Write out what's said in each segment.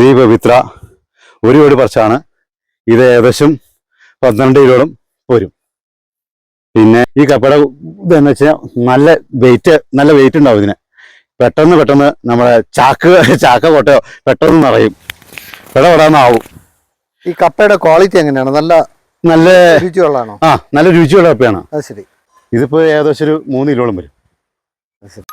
ശ്രീ പവിത്ര ഒരു വീട് പറിച്ചാണ്. ഇത് ഏകദേശം പന്ത്രണ്ട് കിലോളം വരും. പിന്നെ ഈ കപ്പയുടെ ഇതെന്ന് വെച്ചാൽ നല്ല വെയിറ്റ് നല്ല വെയിറ്റ് ഉണ്ടാവും ഇതിന്. പെട്ടെന്ന് പെട്ടെന്ന് നമ്മുടെ ചാക്ക് ചാക്ക കൊട്ടയോ പെട്ടെന്ന് നിറയും. പെടപെടാന്നാവും ഈ കപ്പയുടെ ക്വാളിറ്റി എങ്ങനെയാണ്? നല്ല നല്ല രുചിയുള്ളതാണോ? ആ നല്ല രുചിയുള്ള കപ്പയാണ്. അത് ശരി. ഇതിപ്പോ ഏകദേശം ഒരു മൂന്ന് കിലോളം വരും. ശരി.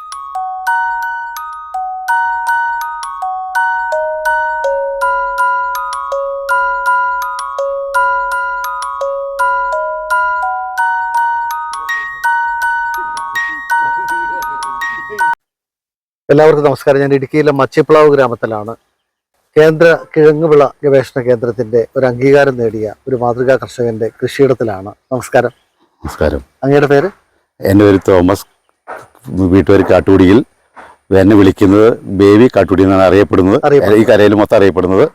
എല്ലാവർക്കും നമസ്കാരം. ഞാൻ ഇടുക്കിയിലെ മച്ചിപ്ലാവ് ഗ്രാമത്തിലാണ് കേന്ദ്ര കിഴങ്ങുവിള ഗവേഷണ കേന്ദ്രത്തിന്റെ ഒരു അംഗീകാരം നേടിയ ഒരു മാതൃകാ കർഷകന്റെ കൃഷിയിടത്തിലാണ്. നമസ്കാരം. നമസ്കാരം. അങ്ങയുടെ പേര്? എന്റെ പേര് തോമസ്. വീട്ടുപേര് കാട്ടുകുടിയിൽ. എന്നെ വിളിക്കുന്നത് ബേബി കാട്ടുകുടി എന്നാണ് അറിയപ്പെടുന്നത്. ഈ കരയിൽ മൊത്തം അറിയപ്പെടുന്നത്.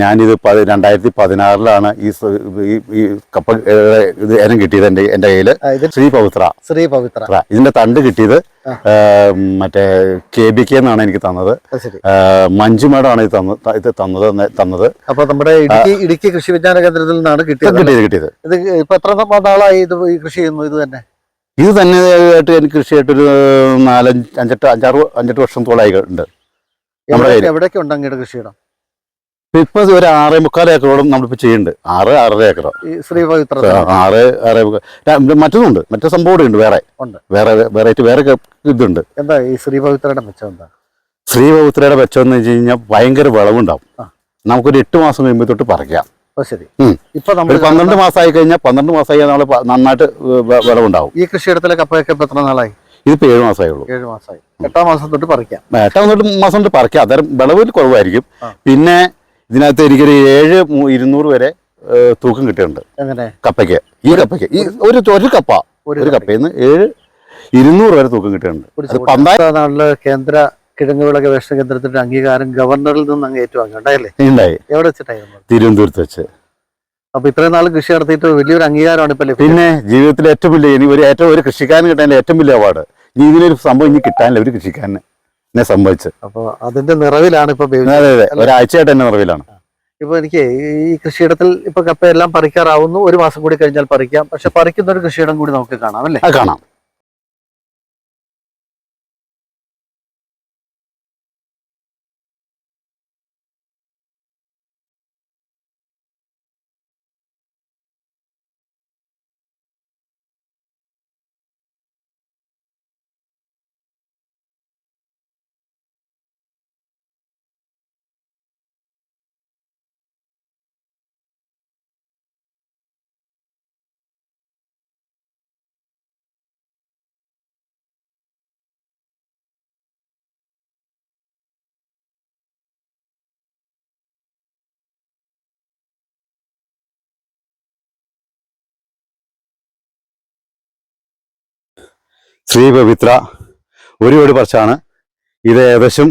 ഞാനിത് പതി രണ്ടായിരത്തി പതിനാറിലാണ് ഈ ഈ കപ്പ ഇത് ഇനം കിട്ടിയത് എന്റെ എന്റെ കയ്യിൽ ഇത് ശ്രീ പവിത്ര ശ്രീ പവിത്ര. ഇതിന്റെ തണ്ട് കിട്ടിയത് മറ്റേ കെ ബി കെ എന്നാണ് എനിക്ക് തന്നത്. മഞ്ജുമേടാണ് ഇത് തന്നത് ഇത് തന്നത് തന്നത്. അപ്പൊ നമ്മുടെ ഇടുക്കി ഇടുക്കി കൃഷി വിജ്ഞാന കേന്ദ്രത്തിൽ നിന്നാണ് കിട്ടിയത് കിട്ടിയത് കിട്ടിയത്. ഇത് ഇപ്പൊ എത്ര നാളായി ഇത് കൃഷി ചെയ്യുന്നു? ഇത് തന്നെ? ഇത് തന്നെ ആയിട്ട് എനിക്ക് കൃഷിയായിട്ടൊരു നാലഞ്ച് അഞ്ചെട്ട് അഞ്ചാറ് അഞ്ചെട്ട് വർഷം ഉണ്ട്. നമ്മുടെ എവിടെയൊക്കെ ഉണ്ട് അങ്ങയുടെ കൃഷിയിടം? ഇപ്പൊ ഒരു ആറേ മുക്കാൽ ഏക്കറോളം നമ്മളിപ്പോ ചെയ്യുന്നുണ്ട്. ആറ് ആറര ഏക്കർ ആറ് ആറേ മുക്കാൽ മറ്റൊന്നും മറ്റൊന്നുണ്ട്. മറ്റേ സംഭവം കൂടെ ഉണ്ട് വേറെ. ഉണ്ട്. വേറെ വെറൈറ്റി വേറെ ഇതുണ്ട്. എന്താ ഈ ശ്രീ പവിത്രയുടെ മെച്ചം എന്താ? ശ്രീപവിത്രയുടെ മെച്ചം എന്ന് വെച്ച് കഴിഞ്ഞാൽ ഭയങ്കര വിളവുണ്ടാവും. നമുക്കൊരു എട്ട് മാസം കഴിയുമ്പോൾ തൊട്ട് പറിക്കാം. ശരി. ഇപ്പൊ നമ്മൾ പന്ത്രണ്ട് മാസമായി കഴിഞ്ഞാൽ പന്ത്രണ്ട് മാസമായി നമ്മൾ നന്നായിട്ട് വിളവുണ്ടാവും. ഈ കൃഷിയിടത്തിലെ കപ്പയൊക്കെ ഇപ്പൊ എത്ര നാളായി? ഇതിപ്പോ ഏഴ് മാസമായി ഉള്ളൂ. ഏഴ് മാസമായി. എട്ടാം മാസം തൊട്ട് പറിക്കാം. എട്ടാം തൊട്ട് മാസം തൊട്ട് പറിക്കാം. അന്നേരം വിളവിൽ കുറവായിരിക്കും. പിന്നെ ഇതിനകത്ത് എനിക്കൊരു ഏഴ് ഇരുന്നൂറ് വരെ തൂക്കം കിട്ടിയിട്ടുണ്ട്. കപ്പയ്ക്ക്. ഈ കപ്പയ്ക്ക്. ഈ ഒരു ഒരു കപ്പ. ഒരു കപ്പയിൽ നിന്ന് ഏഴ് ഇരുന്നൂറ് വരെ തൂക്കം കിട്ടിയിട്ടുണ്ട്. നാളിൽ കേന്ദ്ര കിഴങ്ങുവിള ഗവേഷണ കേന്ദ്രത്തിന്റെ അംഗീകാരം ഗവർണറിൽ നിന്ന് അങ്ങ് ഏറ്റുവാങ്ങി ഉണ്ടായില്ലേ ഉണ്ടായി എവിടെ വെച്ചിട്ടായിരുന്നു തിരുവനന്തപുരത്ത് വെച്ച്. അപ്പൊ ഇത്രയും നാൾ കൃഷി നടത്തിയിട്ട് വലിയൊരു അംഗീകാരമാണ് ഇപ്പൊ പിന്നെ ജീവിതത്തിലെ ഏറ്റവും വലിയ ഇനി ഒരു ഏറ്റവും ഒരു കൃഷിക്കാരൻ കിട്ടാൻ ഏറ്റവും വലിയ അവാർഡ് ഇനി ഇതിനൊരു സംഭവം ഇനി കിട്ടാനില്ല ഒരു കൃഷിക്കാരന്. എന്നെ സംഭവിച്ച് അപ്പൊ അതിന്റെ നിറവിലാണ് ഇപ്പൊ ഒരാഴ്ചയായിട്ട് എന്നെ നിറവിലാണ്. ഇപ്പൊ എനിക്ക് ഈ കൃഷിയിടത്തിൽ ഇപ്പൊ കപ്പ എല്ലാം പറിക്കാറാവുന്നു. ഒരു മാസം കൂടി കഴിഞ്ഞാൽ പറിക്കാം. പക്ഷെ പറിക്കുന്ന ഒരു കൃഷിയിടം കൂടി നമുക്ക് കാണാം അല്ലേ? കാണാം. ശ്രീ പവിത്ര ഒരു പറിച്ചാണ് ഇത് ഏകദേശം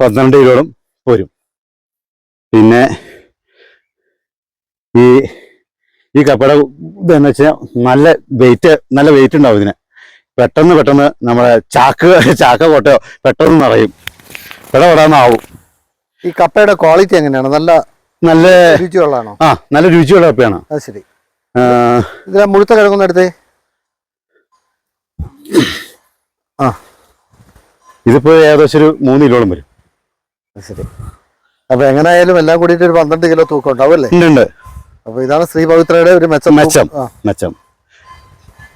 പന്ത്രണ്ട് കിലോളം വരും പിന്നെ ഈ ഈ കപ്പയുടെ ഇതെന്ന് വെച്ചാൽ നല്ല വെയിറ്റ് നല്ല വെയിറ്റ് ഉണ്ടാവും ഇതിന്. പെട്ടെന്ന് പെട്ടെന്ന് നമ്മുടെ ചാക്ക് ചാക്ക കോട്ടയോ പെട്ടെന്ന് നിറയും. പെടപെടാന്നാവും ഈ കപ്പയുടെ ക്വാളിറ്റി എങ്ങനെയാണ്? നല്ല നല്ല രുചിയുള്ളതാണോ? ആ നല്ല രുചിയുള്ള കപ്പയാണ്. അത് ശരി. ഇതിലെ മുഴുത്ത കിഴങ്ങൊന്നും എടുത്തേ? ആ. ഇതിപ്പോ ഏകദേശം ഒരു മൂന്ന് കിലോളം വരും. ശരി. അപ്പൊ എങ്ങനെയായാലും എല്ലാം കൂടിയിട്ട് ഒരു പന്ത്രണ്ട് കിലോ തൂക്കം ഉണ്ടാവും അല്ലേ? ഉണ്ട് അപ്പൊ ഇതാണ് ശ്രീ പവിത്രയുടെ ഒരു മെച്ചം മെച്ചം. മെച്ചം.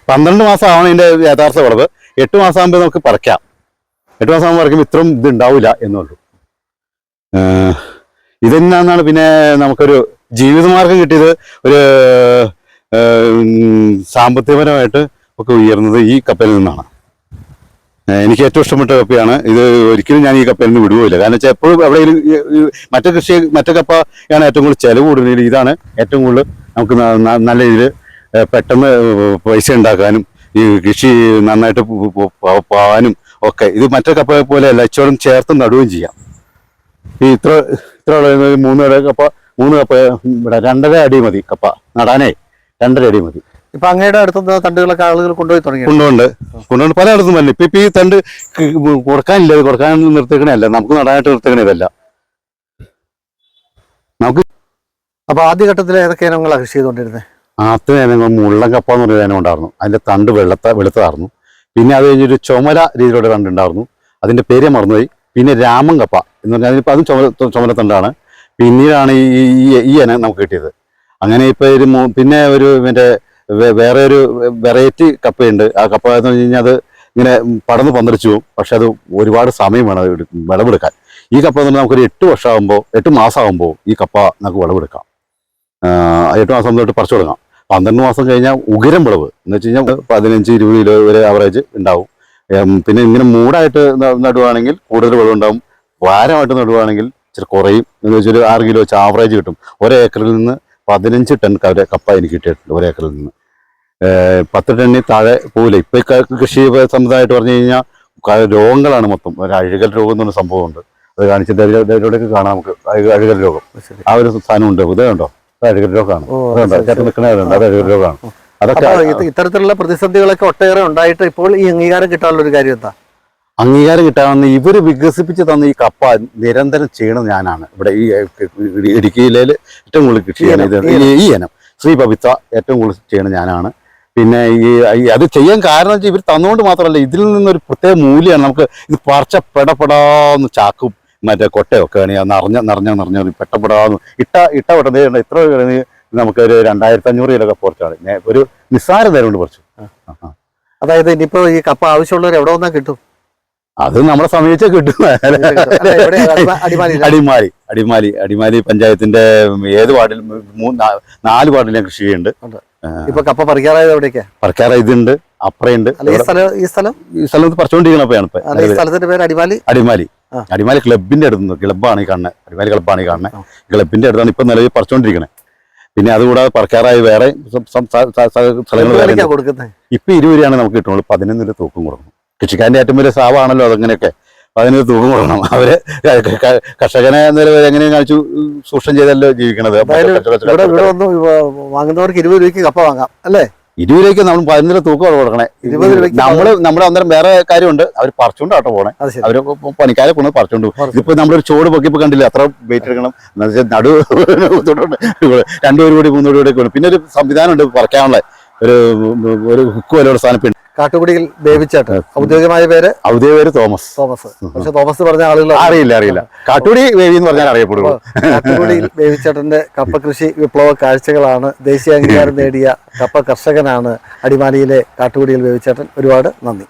പന്ത്രണ്ട് മാസമാണ് ഇതിന്റെ യഥാർത്ഥ വിളവ്. എട്ട് മാസം ആകുമ്പോൾ നമുക്ക് പറിക്കാം. എട്ട് മാസം ആകുമ്പോൾ പറിക്കുമ്പോൾ ഇത്രയും ഇത് ഉണ്ടാവില്ല എന്നുള്ളൂ. ഇതെന്നാന്നാണ് പിന്നെ നമുക്കൊരു ജീവിതമാർഗം കിട്ടിയത്. ഒരു സാമ്പത്തികപരമായിട്ട് ഒക്കെ ഉയർന്നത് ഈ കപ്പലിൽ നിന്നാണ്. എനിക്ക് ഏറ്റവും ഇഷ്ടപ്പെട്ട കപ്പയാണ്. ഇത് ഒരിക്കലും ഞാൻ ഈ കപ്പയിൽ നിന്ന് വിടുകയില്ല. കാരണം വെച്ചാൽ എപ്പോഴും അവിടെ മറ്റു കൃഷി മറ്റേ കപ്പയാണ് ഏറ്റവും കൂടുതൽ ചെലവ് കൂടുതൽ. ഇതാണ് ഏറ്റവും കൂടുതൽ നമുക്ക് നല്ല രീതിയിൽ പെട്ടെന്ന് പൈസ ഉണ്ടാക്കാനും ഈ കൃഷി നന്നായിട്ട് പോവാനും ഒക്കെ. ഇത് മറ്റേ കപ്പ പോലെ അല്ല ചേർത്ത് നടുകയും ചെയ്യാം. ഈ ഇത്ര ഇത്ര മൂന്നര കപ്പ മൂന്ന് കപ്പ രണ്ടര അടി മതി കപ്പ. നടാനേ രണ്ടര അടി മതി. ഇപ്പൊ അങ്ങയുടെ അടുത്തുനിന്ന് തണ്ടുകളൊക്കെ ആളുകൾ കൊണ്ടുപോയി തുടങ്ങി കൊണ്ടുകൊണ്ട് കൊണ്ടുകൊണ്ട് പലയിടത്തും തന്നെ ഇപ്പൊ ഇപ്പൊ ഈ തണ്ട് കൊടുക്കാനില്ല കൊടുക്കാൻ നിർത്തേക്കണല്ല നമുക്ക് നടാനായിട്ട് നിർത്തേക്കണതല്ല നമുക്ക് അപ്പൊ ആദ്യഘട്ടത്തിൽ ഏതൊക്കെ ഇനങ്ങളാണ് കൃഷി ചെയ്തുകൊണ്ടിരുന്നത് ആദ്യം ഇനങ്ങൾ മുള്ളൻ കപ്പ എന്ന് പറഞ്ഞ ഇനം ഉണ്ടായിരുന്നു. അതിന്റെ തണ്ട് വെള്ളത്ത വെളുത്തതായിരുന്നു. പിന്നെ അത് കഴിഞ്ഞൊരു ചുമല രീതിയിലുള്ള തണ്ട് ഉണ്ടായിരുന്നു. അതിന്റെ പേര് മറന്നുപോയി. പിന്നെ രാമൻ കപ്പ എന്ന് പറഞ്ഞാൽ അതിനിപ്പോൾ അതും ചുമല ചുമല തണ്ടാണ്. പിന്നീടാണ് ഈ ഈ- ഇനം നമുക്ക് കിട്ടിയത്. അങ്ങനെ ഇപ്പൊ ഒരു പിന്നെ ഒരു മറ്റേ വേറെ ഒരു വെറൈറ്റി കപ്പയുണ്ട്. ആ കപ്പ എന്ന് പറഞ്ഞു കഴിഞ്ഞാൽ അത് ഇങ്ങനെ പടന്ന് പന്തലിച്ചു പോകും. പക്ഷെ അത് ഒരുപാട് സമയം വേണം അത് വിളവെടുക്കാൻ. ഈ കപ്പ എന്ന് പറഞ്ഞാൽ നമുക്കൊരു എട്ട് വർഷമാകുമ്പോൾ എട്ട് മാസമാകുമ്പോൾ ഈ കപ്പ നമുക്ക് വിളവെടുക്കാം. എട്ട് മാസം തൊട്ട് പറിച്ചു തുടങ്ങാം പന്ത്രണ്ട് മാസം കഴിഞ്ഞാൽ ഉഗരം വിളവ്. എന്ന് വെച്ച് കഴിഞ്ഞാൽ പതിനഞ്ച് ഇരുപത് കിലോ വരെ ആവറേജ് ഉണ്ടാവും. പിന്നെ ഇങ്ങനെ മൂടായിട്ട് നടുവാണെങ്കിൽ കൂടുതൽ വിളവുണ്ടാവും. വാരമായിട്ട് നടുവാണെങ്കിൽ ഇച്ചിരി കുറയും. എന്ന് വെച്ചാൽ ആറ് കിലോ വെച്ച് ആവറേജ് കിട്ടും. ഒരേക്കറിൽ നിന്ന് പതിനഞ്ച് ടൺ കവര കപ്പ എനിക്ക് കിട്ടിയിട്ടുണ്ട് ഒരേക്കറിൽ നിന്ന്. പത്ത് ടണ്ണിൽ താഴെ പോകില്ല ഇപ്പൊ കൃഷി സമുദായമായിട്ട് പറഞ്ഞു കഴിഞ്ഞാൽ രോഗങ്ങളാണ് മൊത്തം. ഒരു അഴുകൽ രോഗം എന്ന് പറഞ്ഞ സംഭവമുണ്ട്. അത് കാണിച്ചിട്ട് കാണാം നമുക്ക്. അഴു- അഴുകൽ രോഗം. ആ ഒരു സാധനമുണ്ട് ഇതുണ്ടോ അത് അഴുകൽ രോഗമാണ്. അതുണ്ടോ ചേട്ടൻ. അത് അഴുകൽ രോഗമാണ്. അതൊക്കെ ഇത്തരത്തിലുള്ള പ്രതിസന്ധികളൊക്കെ ഒട്ടേറെ ഉണ്ടായിട്ട് ഇപ്പോൾ ഈ അംഗീകാരം കിട്ടാനുള്ള ഒരു കാര്യം എന്താ? അംഗീകാരം കിട്ടാമെന്ന് ഇവർ വികസിപ്പിച്ച് തന്ന ഈ കപ്പ നിരന്തരം ചെയ്യണത് ഞാനാണ്. ഇവിടെ ഈ ഇടുക്കി ഇടുക്കിയിലെ ഏറ്റവും കൂടുതൽ കൃഷി ചെയ്യണം ഇത് ഈ ഇനം. ശ്രീ പവിത്ര ഏറ്റവും കൂടുതൽ ചെയ്യണത് ഞാനാണ്. പിന്നെ ഈ അത് ചെയ്യാൻ കാരണം വെച്ചാൽ ഇവർ തന്നുകൊണ്ട് മാത്രമല്ല ഇതിൽ നിന്നൊരു പ്രത്യേക മൂല്യമാണ് നമുക്ക് ഇത് പറിച്ച പെടപ്പെടാന്ന് ചാക്കും മറ്റേ കൊട്ടയൊക്കെ വേണമെങ്കിൽ നിറഞ്ഞ നിറഞ്ഞ നിറഞ്ഞ പെട്ടപ്പെടാന്ന് ഇട്ട ഇട്ട പെട്ടെന്ന് ഇത്ര നമുക്ക് ഒരു രണ്ടായിരത്തി അഞ്ഞൂറ് കിലോ പുറത്താണ് ഒരു നിസ്സാര നേരം കൊണ്ട് കുറച്ചു അതായത് ഇനിയിപ്പോ ഈ കപ്പ ആവശ്യമുള്ളവർ എവിടെ വന്നാൽ കിട്ടും? അത് നമ്മളെ സമീപിച്ച കിട്ടും. അടിമാലി അടിമാലി അടിമാലി പഞ്ചായത്തിന്റെ ഏത് വാർഡിൽ നാല് വാർഡിൽ ഞാൻ കൃഷി ചെയ്യുന്നുണ്ട്. ഇപ്പൊ കപ്പ പറിക്കാറായത് എവിടെയൊക്കെയാ പറക്കാറ ഇതുണ്ട് അപ്പറയുണ്ട്. ഈ സ്ഥലം ഈ സ്ഥലം? ഈ സ്ഥലത്ത് പറിച്ചുകൊണ്ടിരിക്കണപ്പോഴാണ് സ്ഥലത്തിന്റെ പേര് അടിമാലി? അടിമാലി. അടിമാലി ക്ലബിന്റെ അടുത്ത് ക്ലബ്ബാണ് ഈ കാണുന്നത് അടിമാലി ക്ലബ്ബാണ് ഈ കാണുന്നത്. ക്ലബിന്റെ അടുത്താണ് ഇപ്പൊ നിലവിൽ പറിച്ചുകൊണ്ടിരിക്കണേ പിന്നെ അതുകൂടാതെ പറക്കാറായി വേറെ സ്ഥലങ്ങൾ ഇപ്പൊ ഇരുവരെയാണ് നമുക്ക് കിട്ടുള്ളൂ. പതിനൊന്ന് രൂപ തൂക്കം കൊടുക്കണം. കൃഷിക്കാരന്റെ ഏറ്റവും വലിയ സാവാണല്ലോ അതങ്ങനെയൊക്കെ. അതിന് തൂക്കം കൊടുക്കണം അവർ കർഷകനെ നിലവിൽ എങ്ങനെ കാണിച്ചു സൂക്ഷ്മം ചെയ്തല്ലോ ജീവിക്കണത്. വാങ്ങുന്നവർക്ക് ഇരുപത് രൂപയ്ക്ക് കപ്പ വാങ്ങാം അല്ലേ? ഇരുപത് രൂപയ്ക്ക് നമ്മൾ പതിനൊന്നര തൂക്കം കൊടുക്കണേ. ഇരുപത് രൂപയ്ക്ക് നമ്മൾ നമ്മുടെ അന്നേരം വേറെ കാര്യമുണ്ട്. അവർ പറിച്ചുകൊണ്ട് ആട്ടോ പോണേ അവർ ഇപ്പൊ പണിക്കാരെ കൊണ്ട് പറിച്ചുകൊണ്ട്. ഇതിപ്പോ നമ്മളൊരു ചോട് പൊക്കിയപ്പോ കണ്ടില്ല? അത്ര വെയിറ്റ് എടുക്കണം. നടു രണ്ടു രണ്ടുപേരും കൂടി മൂന്നുപേരും കൂടി പിന്നെ ഒരു സംവിധാനം ഉണ്ട് പറിക്കാനുള്ള. ഒരു ഒരു ഹുക്ക് പോലെയുള്ള ഇപ്പൊ കാട്ടുകുടിയിൽ ബേബിച്ചാട്ട് ഔദ്യോഗികമായ പേര്? ഔദ്യോഗിക പേര് തോമസ്. തോമസ്. പക്ഷെ തോമസ് പറഞ്ഞ ആളുകൾ അറിയില്ല അറിയില്ല. കാട്ടുകുടി വേവി എന്ന് പറഞ്ഞാൽ അറിയപ്പെടുള്ളൂ. കാട്ടുകുടിയിൽ ദേവിച്ചേട്ടന്റെ കപ്പ കൃഷി വിപ്ലവ കാഴ്ചകളാണ്. ദേശീയ അംഗീകാരം നേടിയ കപ്പ കർഷകനാണ് അടിമാലിയിലെ കാട്ടുകുടിയിൽ ദേവിച്ചേട്ടൻ. ഒരുപാട് നന്ദി.